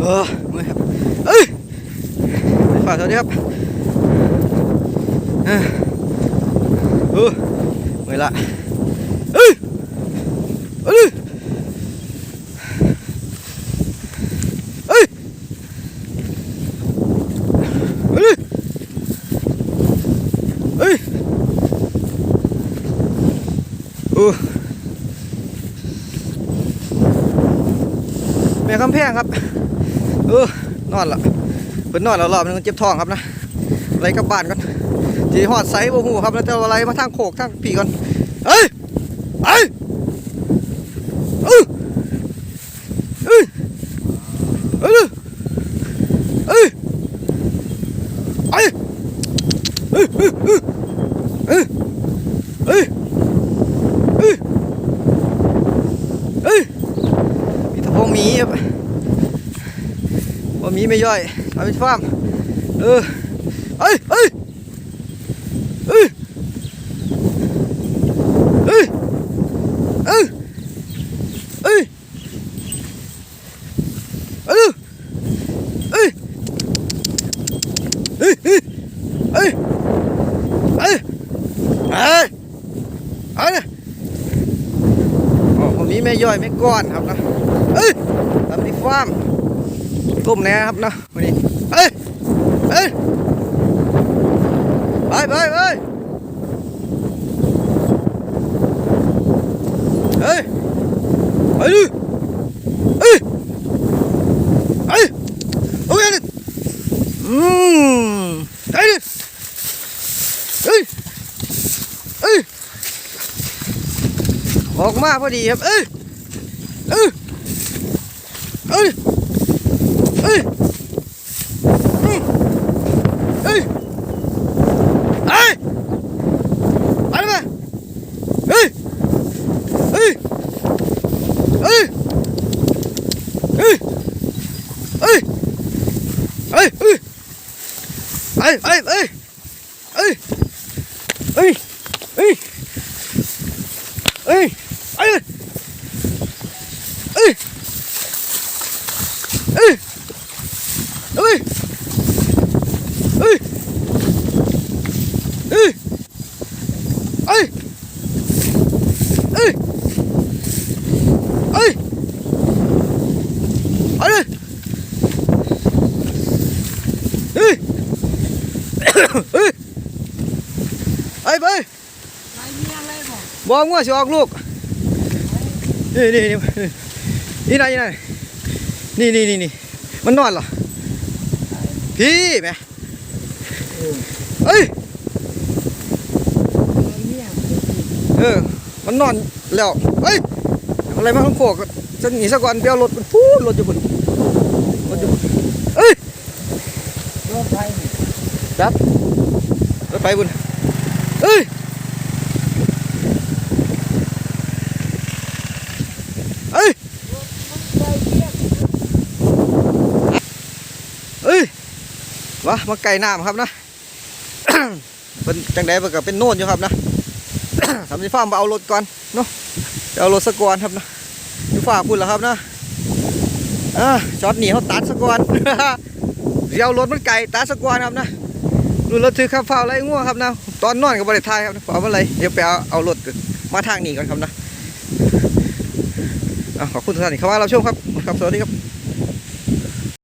เออมือครับเอ้ยฝ่าสวัสดีครับเออเออมือละเอ้ยเอ้ยเอ้ยเอ้ยเอ้ยโอ้แม่คำแพงครับ เออนอนละเพิ่นนอนแล้วรอบนึงเจ็บท้องครับนะไรกลับบ้านก่อนจีหอดไซบ่ฮู้ครับแล้วจะออะไรมาทางโคกทางปีก่อนเอ้ยเอ้ยเอ้ยเอ้ยเอ้ยเอ้ยเอ้ยเอ้ยเอ้ยเอ้ยเอ้ยเอ้ยเอ้ยมีแตะพงหมีครับ ว่ามีไม่ย่อยทำเป็นฟาร์มเออเอ้ยเอ้ยเอ้ยเอ้ยเอ้ยเอ้ยเอ้ยเอ้ยเอ้ยเอ้ยเอ้ยเอ้ยเอ้ยเอาเนี่ยอ๋อผมมีแม่ย่อยแม่ก้อนครับนะเอ้ยทำที่ฟาร์ม ต้มแนะครับเนาะวันนี้เอ้ยเอ้ยไปไปไปเฮ้ยไปดิเอ้ยเอ้ยโอเคดิอืมไปดิเอ้ยเอ้ยออกมาพอดีครับเอ้ยเอ้ยเอ้ย เอ้ยอืมเอ้ยเอ้ยไปเลยมาเอ้ยเอ้ยเอ้ยเอ้ยเอ้ย เอ้ยเอ้ยไปไปไปเอ้ย เอ้ยเอ้ยเอ้ยเอ้ยเอ้ยเอ้ยเอ้ยไปเลยเอ้ย เอ้ยไปไปไปเมียไรบอกงัวสิออกลูกนี่นี่นี่นี่ไหนนี่ไหนนี่นี่นี่นี่มันนอนเหรอพี่แม่เอ้ยเออมันนอนแล้วเอ้ยอะไรมาข้งโคกจะหนีซะก่อนเดี๋ยวรถมันพูดรถอยู่บนรถอยู่บนเอ้ย รถไฟ รถไฟบนเอ้ยเอ้ยไปเมียเอ้ยวะมาไก่น้ำครับนะเป็นจังใดเพิ่นก็เป็นโน่นอยู่ครับนะทำที่ฟาร์มมาเอารถก่อนเนาะไปเอารถสกอนครับนะอยู่ฝากคุณเหรอครับนะอ่าจอดหนีเขาตัดสกอนเดี๋ยวรถมันไก่ตัดสกอนครับนะ ดูรถถือข้าเฝ้าไรง่วงครับนะตอนนอนกับบริทายครับนะเฝ้าอะไรเดี๋ยวไปเอาเอารถมาทางนี้ก่อนครับนะอะขอบคุณทุกท่านที่เข้ามารับชมครับครับ สวัสดีครับ